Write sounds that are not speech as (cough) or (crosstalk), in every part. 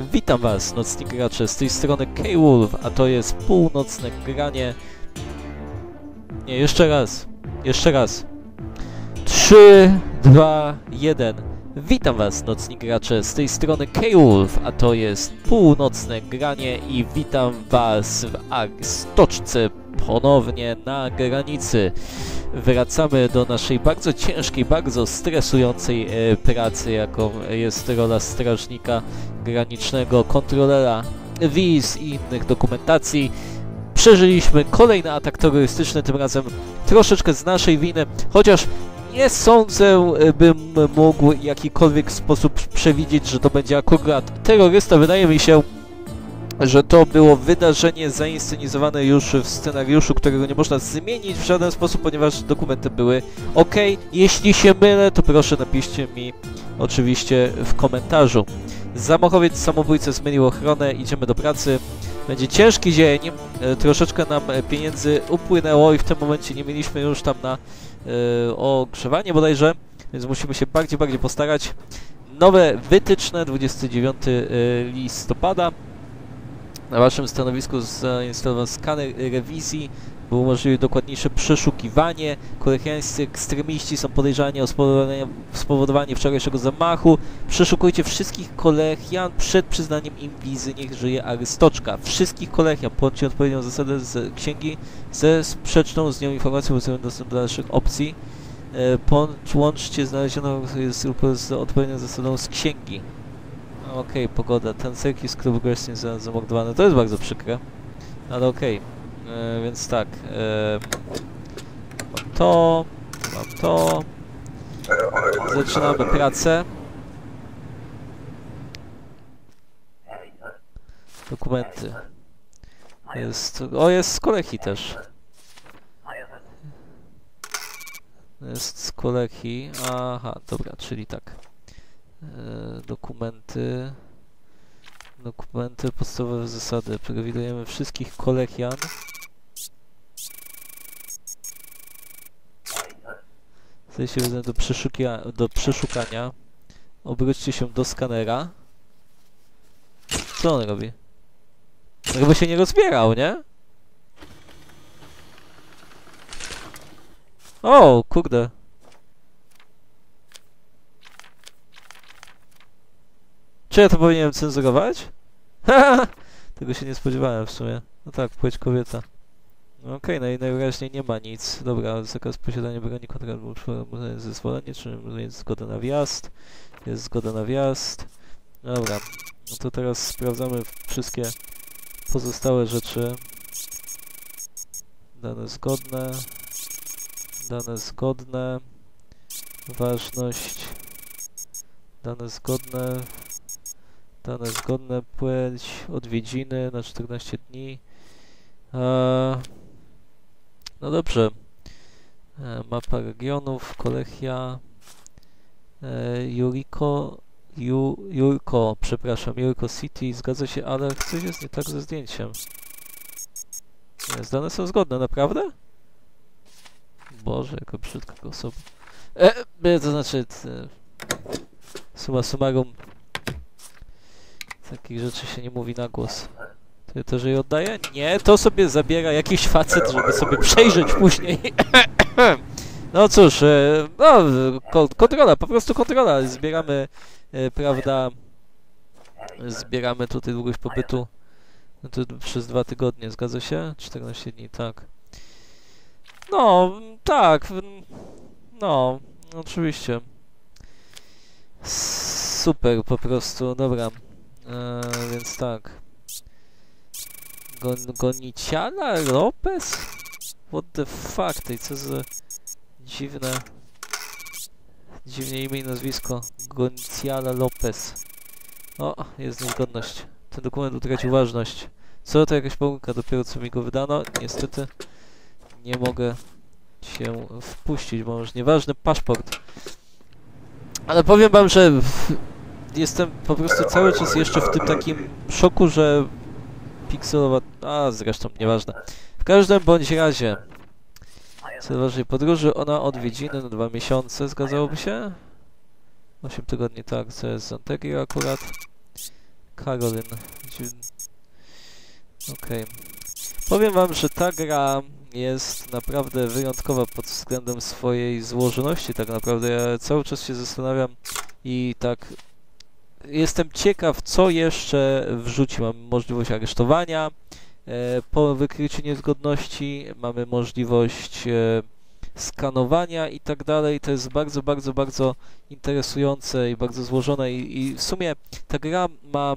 Witam Was, nocni gracze, z tej strony K-Wolf, a to jest północne granie... Nie, jeszcze raz, jeszcze raz. 3, 2, 1. Witam Was, nocni gracze, z tej strony K-Wolf, a to jest północne granie i witam Was w Ag- stoczce ponownie na granicy. Wracamy do naszej bardzo ciężkiej, bardzo stresującej e, pracy, jaką jest rola strażnika granicznego, kontrolera wiz i innych dokumentacji. Przeżyliśmy kolejny atak terrorystyczny, tym razem troszeczkę z naszej winy, chociaż nie sądzę, e, bym mógł w jakikolwiek sposób przewidzieć, że to będzie akurat terrorysta. Wydaje mi się, że to było wydarzenie zainscenizowane już w scenariuszu, którego nie można zmienić w żaden sposób, ponieważ dokumenty były ok. Jeśli się mylę, to proszę napiszcie mi oczywiście w komentarzu. Zamachowiec samobójca zmylił ochronę, idziemy do pracy. Będzie ciężki dzień, e, troszeczkę nam e, pieniędzy upłynęło i w tym momencie nie mieliśmy już tam na e, ogrzewanie bodajże, więc musimy się bardziej, bardziej postarać. Nowe wytyczne, 29 e, listopada. Na waszym stanowisku zainstalowano skaner rewizji, by umożliwić dokładniejsze przeszukiwanie. Koreańscy ekstremiści są podejrzani o spowodowanie, spowodowanie wczorajszego zamachu. Przeszukujcie wszystkich kolegian przed przyznaniem im wizy. Niech żyje Arystoczka. Wszystkich kolegian. Połączcie odpowiednią zasadę z księgi ze sprzeczną z nią informacją uzyskaną dostęp do dalszych opcji. E, Połączcie znalezioną z, odpowiednią zasadą z księgi. Okej, pogoda. Ten klub Wrestling za- zamordowany. To jest bardzo przykre. Ale okej. E, Więc tak. E, mam to. Mam to. Zaczynamy pracę. Dokumenty. Jest. O, jest z kolegi też. Jest z kolegi. Aha, dobra, czyli tak. E, dokumenty. Dokumenty, podstawowe zasady. Przewidujemy wszystkich kolegian. Zdaje się do, do przeszukania. Obróćcie się do skanera. Co on robi? Chyba się nie rozbierał, nie? O, kurde. Czy ja to powinienem cenzurować? (laughs) Tego się nie spodziewałem w sumie. No tak, płeć kobieta. No Okej, okay, najwyraźniej nie ma nic. Dobra, zakaz posiadania broni kontra jest zezwolenie, czy jest zgoda na wjazd. Jest zgoda na wjazd. Dobra, no to teraz sprawdzamy wszystkie pozostałe rzeczy. Dane zgodne. Dane zgodne. Ważność. Dane zgodne. Dane zgodne, płeć, odwiedziny na 14 dni. Eee, no dobrze. Eee, mapa regionów, kolegia. Eee, Juriko, Ju, Jurko, przepraszam, Jurko City, zgadza się, ale coś jest nie tak ze zdjęciem. Nie, zdane są zgodne, naprawdę? Boże, jaka brzydka osoba. E, e, to znaczy, e, summa summarum, takich rzeczy się nie mówi na głos. To, to że jej oddaje? Nie, to sobie zabiera jakiś facet, żeby sobie przejrzeć później. (coughs) no cóż, e, no, ko kontrola, po prostu kontrola. Zbieramy, e, prawda, zbieramy tutaj długość pobytu no to przez dwa tygodnie, zgadza się? 14 dni, tak. No, tak, no, oczywiście. Super, po prostu, dobra. Eee, więc tak. Gon Goniciala Lopez? What the fuck, tej co za dziwne... Dziwne imię i nazwisko. Goniciala Lopez. O, jest niezgodność. Ten dokument utracił ważność. Co to jakaś pomyłka, dopiero co mi go wydano? Niestety nie mogę się wpuścić, bo już nieważny paszport. Ale powiem wam, że jestem po prostu cały czas jeszcze w tym takim szoku, że pikselowa... A, zresztą, nieważne. W każdym bądź razie, cel waszej podróży, ona odwiedziny na dwa miesiące, zgadzałoby się? 8 tygodni, tak, co jest z Antegio akurat. Karolyn. Dziw- Okej. Powiem wam, że ta gra jest naprawdę wyjątkowa pod względem swojej złożoności. Tak naprawdę ja cały czas się zastanawiam i tak jestem ciekaw, co jeszcze wrzuci. Mamy możliwość aresztowania e, po wykryciu niezgodności, mamy możliwość e, skanowania i tak dalej. To jest bardzo, bardzo, bardzo interesujące i bardzo złożone i, i w sumie ta gra ma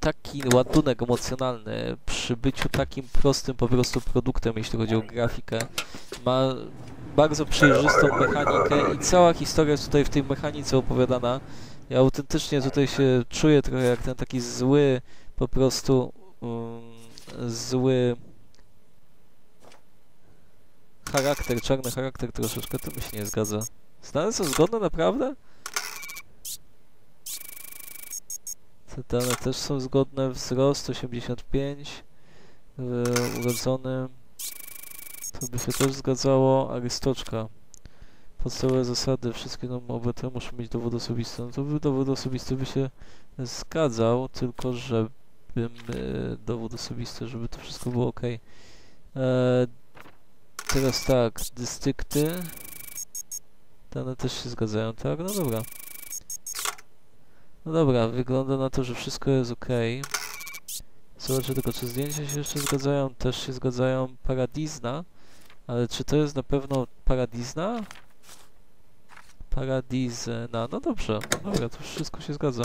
taki ładunek emocjonalny przy byciu takim prostym po prostu produktem, jeśli chodzi o grafikę. Ma bardzo przejrzystą mechanikę i cała historia jest tutaj w tej mechanice opowiadana. Ja autentycznie tutaj się czuję trochę jak ten taki zły, po prostu um, zły charakter, czarny charakter troszeczkę, to mi się nie zgadza. Stany są zgodne naprawdę? Te dane też są zgodne. Wzrost 85. Yy, urodzony. To by się też zgadzało. Arystoczka. Podstawowe zasady. Wszystkie normy obywatele muszą mieć dowód osobisty. No to dowód osobisty by się zgadzał, tylko żebym yy, dowód osobisty, żeby to wszystko było ok. Eee, teraz tak, dystrykty. Dane też się zgadzają, tak? No dobra. No dobra, wygląda na to, że wszystko jest ok. Zobaczę tylko, czy zdjęcia się jeszcze zgadzają. Też się zgadzają. Paradizna. Ale czy to jest na pewno Paradizna? Paradizna. No dobrze. Dobra, to wszystko się zgadza.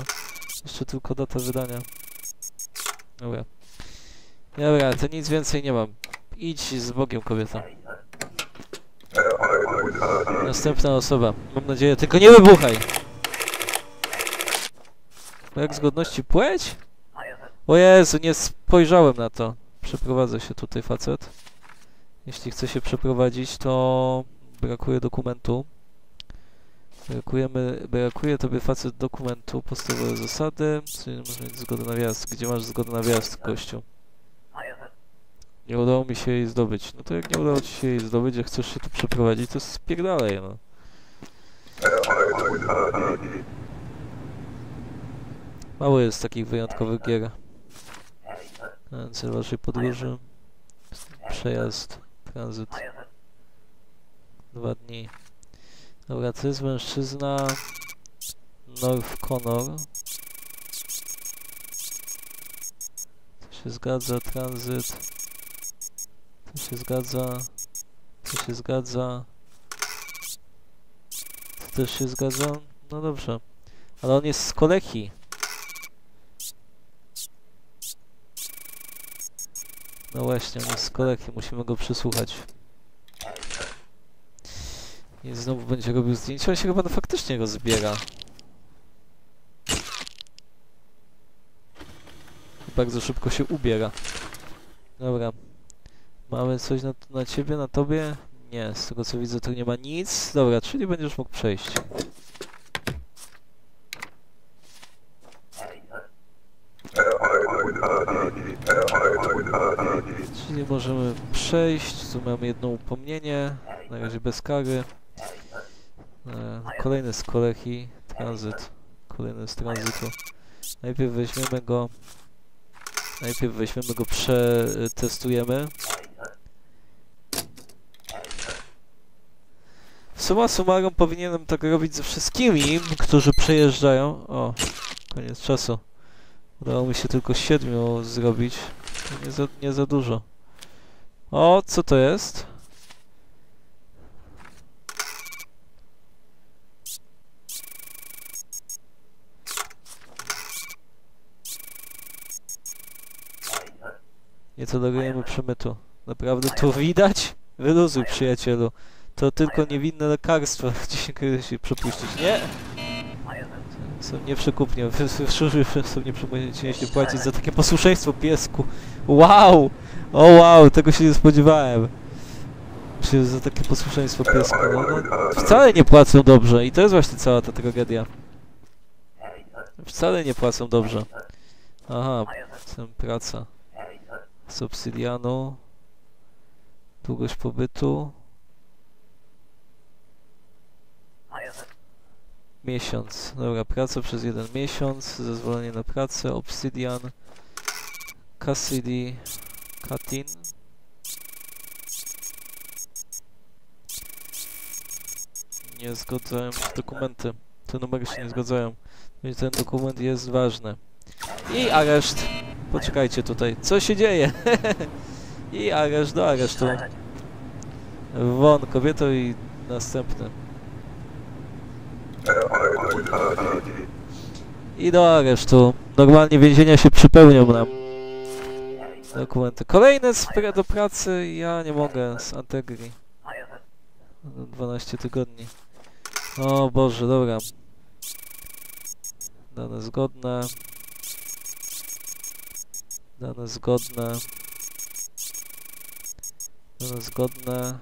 Jeszcze tylko data wydania. Dobra. Dobra, to nic więcej nie mam. Idź z Bogiem, kobieta. Następna osoba. Mam nadzieję, tylko nie wybuchaj! Brak zgodności płeć? O Jezu, nie spojrzałem na to. Przeprowadzę się tutaj facet. Jeśli chce się przeprowadzić, to brakuje dokumentu. Brakujemy, brakuje tobie facet dokumentu, podstawowe zasady. Czyli może mieć zgodę na wjazd. Gdzie masz zgodę na wjazd, gościu? Nie udało mi się jej zdobyć. No to jak nie udało ci się jej zdobyć, jak chcesz się tu przeprowadzić, to spierdalaj, no. Mało jest takich wyjątkowych gier. Cel waszej podróży. Przejazd, tranzyt. Dwa dni. Dobra, to jest mężczyzna. North Connor. To się zgadza, tranzyt. To się zgadza. To się zgadza. To też się zgadza. No dobrze. Ale on jest z Koleki. No właśnie, on jest z kolegi, musimy go przysłuchać. I znowu będzie robił zdjęcia, on się chyba faktycznie go zbiera. Bardzo szybko się ubiera. Dobra. Mamy coś na, na ciebie, na tobie? Nie, z tego co widzę tu nie ma nic. Dobra, czyli będziesz mógł przejść. Czyli możemy przejść, tu mamy jedno upomnienie, na razie bez kary. E, kolejny z kolegi, tranzyt, kolejny z tranzytu. Najpierw weźmiemy go, najpierw weźmiemy go, przetestujemy. Suma summarum powinienem tak robić ze wszystkimi, którzy przejeżdżają. O, koniec czasu. Udało mi się tylko siedmiu zrobić. Nie za, nie za dużo. O, co to jest? Nie tolerujemy przemytu. Naprawdę to widać? Wyluzuj, przyjacielu. To tylko niewinne lekarstwo. (laughs) Gdzie się przepuścić. Nie! Są nieprzekupnie. (laughs) Są nieprzekupnie płacić za takie posłuszeństwo piesku. Wow! O wow, tego się nie spodziewałem. Za takie posłuszeństwo piesku. No, no, wcale nie płacą dobrze i to jest właśnie cała ta tragedia. Wcale nie płacą dobrze. Aha, tam praca. Subsydianu. Długość pobytu. miesiąc. Dobra, praca przez jeden miesiąc, zezwolenie na pracę, Obsidian, Cassidy, Katin. Nie zgadzają się dokumenty. Te numery się nie zgadzają. Więc ten dokument jest ważny. I areszt. Poczekajcie tutaj. Co się dzieje? (laughs) I areszt do aresztu. Won, kobieto i następny. I do aresztu. Normalnie więzienia się przypełnią nam. Dokumenty. Kolejne do pracy. Ja nie mogę z Antegri. 12 tygodni. O Boże, dobra. Dane zgodne. Dane zgodne. Dane zgodne.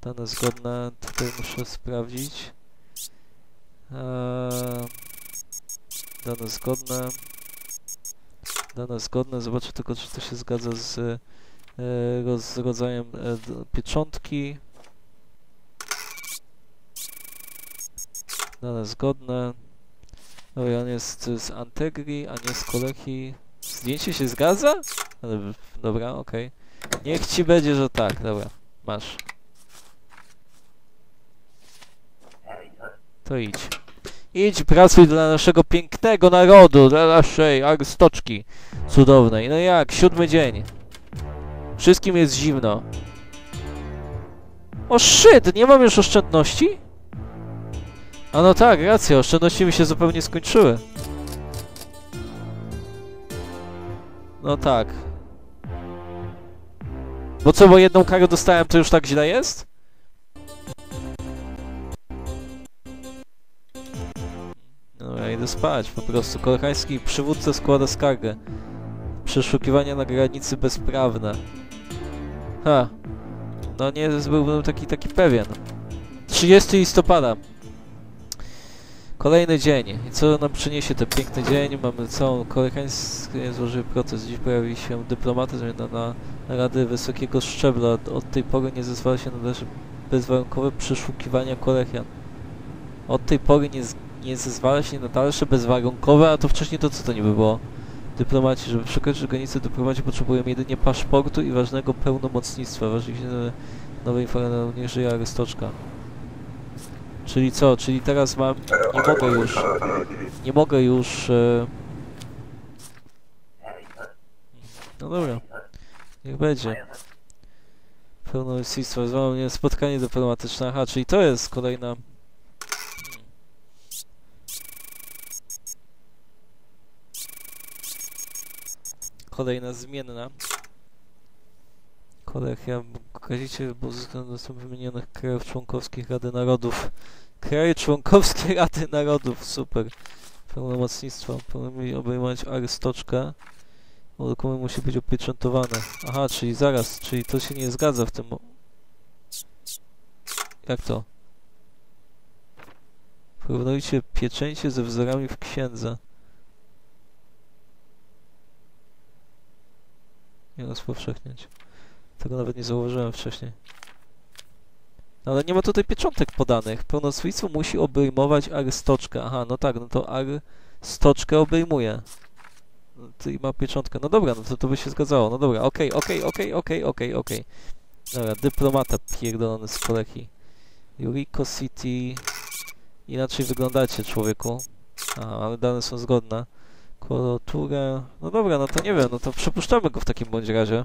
Dane zgodne. Tutaj muszę sprawdzić. Eee, dane zgodne. Dane zgodne. Zobaczę tylko, czy to się zgadza z, e, roz, z rodzajem e, pieczątki. Dane zgodne. Dobra, on jest z Antegri, a nie z Kolechi. Zdjęcie się zgadza? Dobra, okej. Niech ci będzie, że tak, dobra. Masz. To idź. Idź, pracuj dla naszego pięknego narodu, dla naszej arstoczki cudownej. No jak, siódmy dzień. Wszystkim jest zimno. O shit, nie mam już oszczędności? A no tak, racja, oszczędności mi się zupełnie skończyły. No tak. Bo co, bo jedną karę dostałem, to już tak źle jest? No ja idę spać, po prostu. Koreański przywódca składa skargę. Przeszukiwania na granicy bezprawne. Ha. No nie byłbym taki, taki pewien. 30 listopada. Kolejny dzień. I co nam przyniesie ten piękny dzień? Mamy całą koreański złożyły proces. Dziś pojawi się dyplomatyzm na, na Rady Wysokiego Szczebla. Od tej pory nie zezwala się na dalsze bezwarunkowe przeszukiwania Korean. Od tej pory nie, nie zezwala się na dalsze bezwarunkowe, a to wcześniej to co to niby było? Dyplomaci, żeby przekroczyć granicę dyplomaci potrzebują jedynie paszportu i ważnego pełnomocnictwa. Ważne nowe informacje nie żyje Arystoczka. Czyli co? Czyli teraz mam... Nie mogę już... Nie mogę już... E... No dobra. Niech będzie. Pełnomocnictwo. Zwało mnie spotkanie dyplomatyczne. Aha, czyli to jest kolejna... Kolejna zmienna. Koleja okaziciel był względem do wymienionych krajów członkowskich Rady Narodów. Kraje członkowskie (laughs) Rady Narodów, super. Pełnomocnictwo. Powinien obejmować arystoczkę. Bo dokument musi być opieczętowany. Aha, czyli zaraz, czyli to się nie zgadza w tym... Jak to? Porównujcie pieczęcie ze wzorami w księdze. Nie rozpowszechniać. Tego nawet nie zauważyłem wcześniej. No ale nie ma tutaj pieczątek podanych. Pełnomocnictwo musi obejmować arystoczkę. Aha, no tak, no to arystoczkę obejmuje. No i ma pieczątkę. No dobra, no to to by się zgadzało. No dobra, okej, okej, okej, okej, okej, okej. Dobra, dyplomata pierdolony z kolegi. Yuriko City... Inaczej wyglądacie, człowieku. Aha, ale dane są zgodne. Koloturę... No dobra, no to nie wiem, no to przepuszczamy go w takim bądź razie.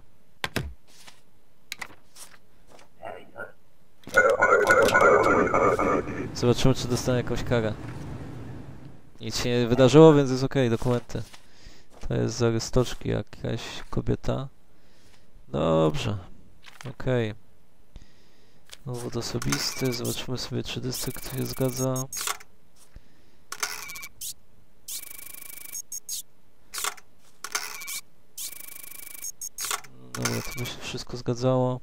Zobaczymy, czy dostanę jakąś karę. Nic się nie wydarzyło, więc jest okej, dokumenty. To jest z Arystoczki jakaś kobieta. Dobrze. Okej. Dowód osobisty. Zobaczymy sobie, czy dystrykt się zgadza. Dobra, to by się wszystko zgadzało.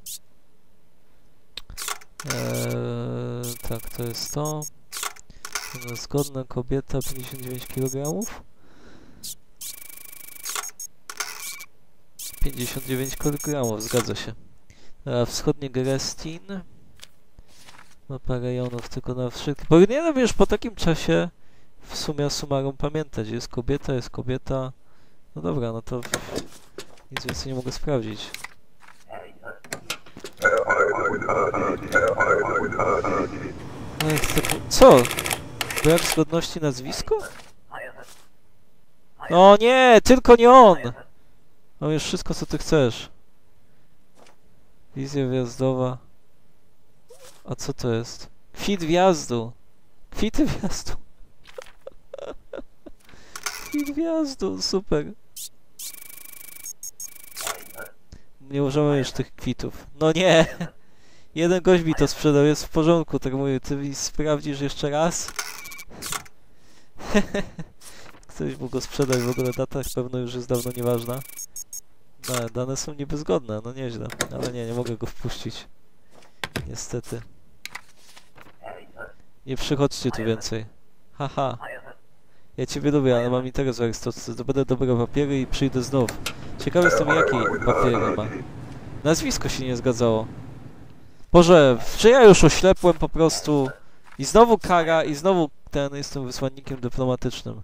Eee, tak, to jest to. No, Zgodna kobieta, 59 kg. 59 kg, zgadza się. A wschodnie Gerestin. Mapa rejonów tylko na wszelki... Powinienem już po takim czasie w sumie summarum pamiętać. Jest kobieta, jest kobieta. No dobra, no to nic więcej nie mogę sprawdzić. Ech, to, co? Brak zgodności nazwisko? O nie, tylko nie on! Mam już wszystko, co ty chcesz. Wizja wjazdowa. A co to jest? Kwit wjazdu. Kwity wjazdu. (laughs) Kwit wjazdu, super. Nie używam już tych kwitów. No nie! Jeden gość mi to sprzedał, jest w porządku, tak mówię. Ty mi sprawdzisz jeszcze raz? (laughs) Ktoś mógł go sprzedać, w ogóle data pewno już jest dawno nieważna. No, dane są niby zgodne, no nieźle. Ale nie, nie mogę go wpuścić. Niestety. Nie przychodźcie tu więcej. Haha. Ja ciebie lubię, ale mam interes w Arystoteles. Zdobędę dobre papiery i przyjdę znów. Ciekawy jestem, jakiej papiery ma. Nazwisko się nie zgadzało. Boże, czy ja już oślepłem po prostu? I znowu kara, i znowu ten, jestem wysłannikiem dyplomatycznym.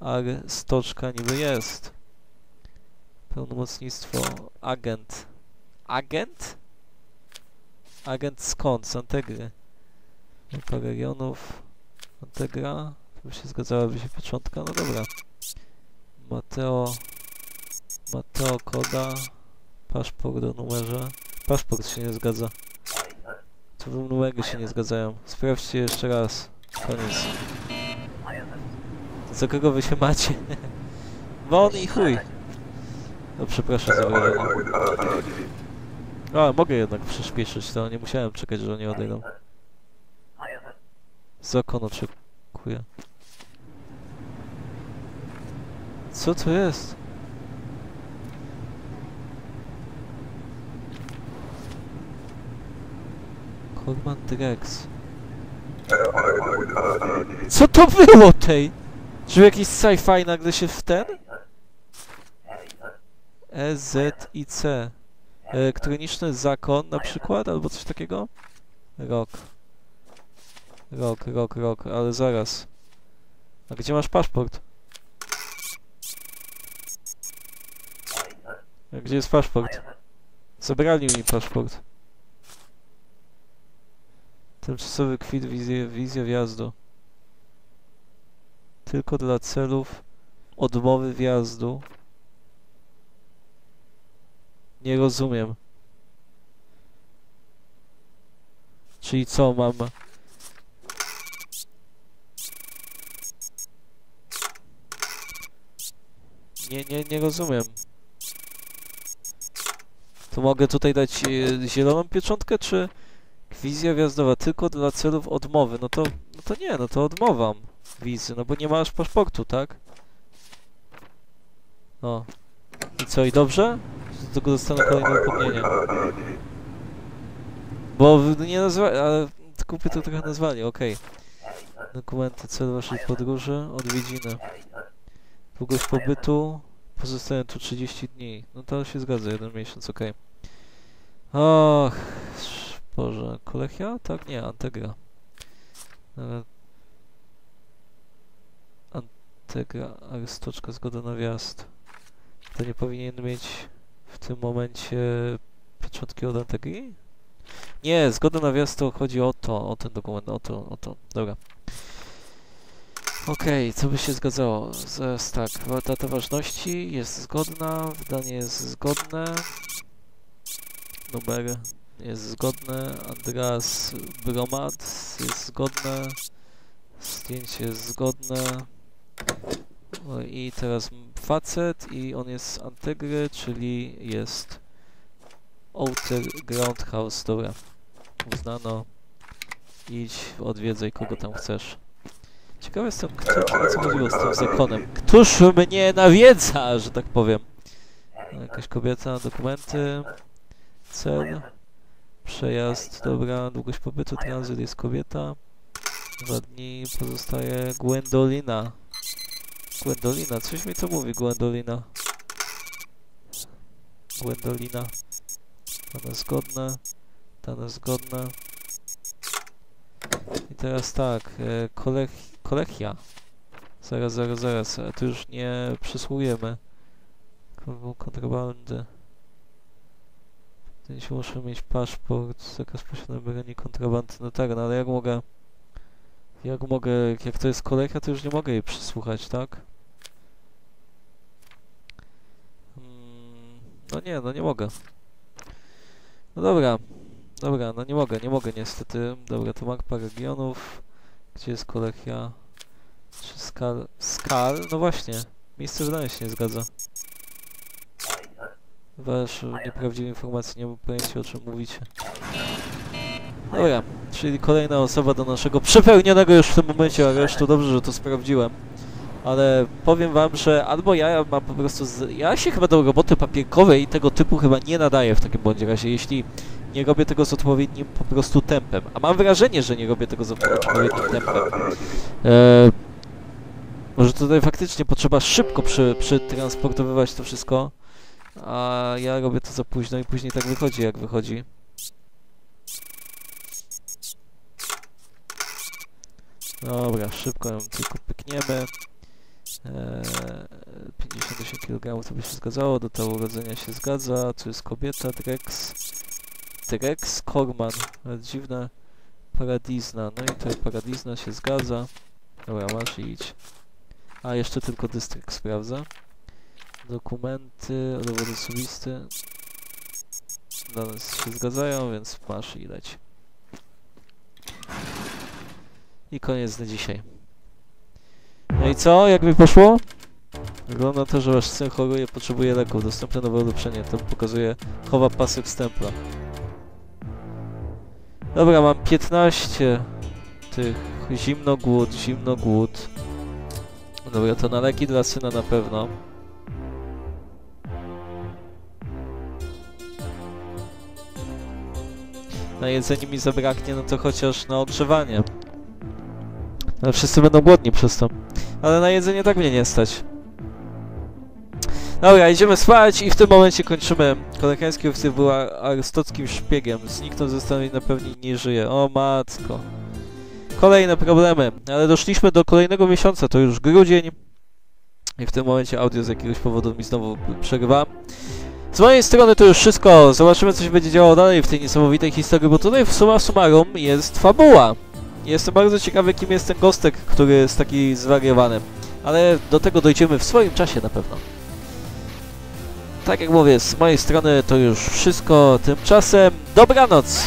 Ale stoczka niby jest. Pełnomocnictwo, agent. Agent? Agent skąd? Z Antegry. Parę regionów. Antegra. By się zgadzałaby się pieczątka. No dobra. Mateo. Mateo Koda. Paszport o numerze. Paszport się nie zgadza. W numery się nie zgadzają. Sprawdźcie jeszcze raz. Koniec. Za kogo wy się macie? (laughs) Won i chuj. No przepraszam za wyrażenie. A, mogę jednak przyspieszyć to, nie musiałem czekać, że oni odejdą. Zakon oczekuje. Co to jest? Corman Drex. Co to było tej? Czy jakiś sci-fi nagle się w ten? E, Z i C. Elektroniczny zakon na przykład, albo coś takiego? Rok. Rok, rok, rok, ale zaraz. A gdzie masz paszport? A gdzie jest paszport? Zabrali mi paszport. Tymczasowy kwit wizja, wizja wjazdu. Tylko dla celów odmowy wjazdu. Nie rozumiem. Czyli co, mam... Nie, nie, nie rozumiem. To mogę tutaj dać e, zieloną pieczątkę, czy wizja wjazdowa tylko dla celów odmowy? No to, no to nie, no to odmowam wizy, no bo nie masz paszportu, tak? No. I co, i dobrze? Do tego dostanę kolejne upomnienie. Bo nie nazwa... ale kupy to trochę nazwali, okej. Dokumenty, cel waszej podróży, odwiedziny. Długość pobytu, pozostaję tu 30 dni. No to się zgadza, jeden miesiąc, okej. Och, Boże, Kolechia? Tak, nie, Antegra. Antegra, Arystoczka, zgoda na wjazd. To nie powinien mieć w tym momencie pieczątki od Antegri? Nie, zgoda na wjazd to chodzi o to, o ten dokument, o to, o to, dobra. Okej, co by się zgadzało? Zaraz tak, data ważności jest zgodna, wydanie jest zgodne, numer jest zgodne, Andreas Bromad jest zgodne, zdjęcie jest zgodne. O, i teraz facet i on jest z Antegry, czyli jest Outer Groundhouse, dobra, uznano, idź, odwiedzaj kogo tam chcesz. Ciekawy jestem, kto, o co chodziło z tym zakonem. Któż mnie nawiedza, że tak powiem. Jakaś kobieta, dokumenty, cel, przejazd, dobra, długość pobytu, tranzyt jest kobieta. Dwa dni pozostaje Gwendolina. Gwendolina, coś mi to mówi, Gwendolina. Gwendolina. Dane zgodne, dane zgodne. I teraz tak, e, kolech, kolechia. Zaraz, zaraz, zaraz, tu już nie przysłujemy. Kon- Kontrabandy. Się muszę mieć paszport, zakaz posiadania broni kontrabandy. No tak, no ale jak mogę... Jak mogę, jak to jest kolejka, to już nie mogę jej przysłuchać, tak? Mm, No nie, no nie mogę. No dobra, dobra, no nie mogę, nie mogę niestety. Dobra, to mapa regionów. Gdzie jest kolejka? Czy skal... Skal? No właśnie, miejsce wydania się nie zgadza. Wasz nieprawdziwe informacje, nie mam pojęcia o czym mówicie. Dobra, czyli kolejna osoba do naszego przepełnionego już w tym momencie aresztu. Dobrze, że to sprawdziłem. Ale powiem wam, że albo ja mam po prostu... Z... Ja się chyba do roboty papierkowej tego typu chyba nie nadaję w takim bądź razie, jeśli nie robię tego z odpowiednim po prostu tempem. A mam wrażenie, że nie robię tego z odpowiednim tempem. Eee, może tutaj faktycznie potrzeba szybko przy, przytransportowywać to wszystko, a ja robię to za późno i później tak wychodzi jak wychodzi. Dobra, szybko ją tylko pykniemy. Eee, 58 kg to by się zgadzało, do tego urodzenia się zgadza, tu jest kobieta, Drex. Drex Korman, dziwna paradizna, no i to paradizna się zgadza. Dobra, masz i idź. A, jeszcze tylko dystrykt sprawdza. Dokumenty, dowód osobisty. Dla nas się zgadzają, więc masz i leć. I koniec na dzisiaj. No i co? Jak mi poszło? Wygląda to, że wasz syn choruje, potrzebuje leków. Dostępne nowe ulepszenie. To pokazuje chowa pasek stempla. Dobra, mam 15 tych. Zimno, głód, zimno, głód. Dobra, to na leki dla syna na pewno. Na jedzenie mi zabraknie, no to chociaż na ogrzewanie. Ale wszyscy będą głodni przez to. Ale na jedzenie tak mnie nie stać. Dobra, idziemy spać i w tym momencie kończymy. Kolekiański oficer był ar- arystockim szpiegiem. Zniknął ze stanu i na pewno nie żyje. O matko. Kolejne problemy. Ale doszliśmy do kolejnego miesiąca, to już grudzień. I w tym momencie audio z jakiegoś powodu mi znowu przegrywa. Z mojej strony to już wszystko. Zobaczymy, co się będzie działo dalej w tej niesamowitej historii, bo tutaj w summa summarum jest fabuła. Jestem bardzo ciekawy, kim jest ten gostek, który jest taki zwariowany. Ale do tego dojdziemy w swoim czasie na pewno. Tak jak mówię, z mojej strony to już wszystko. Tymczasem dobranoc!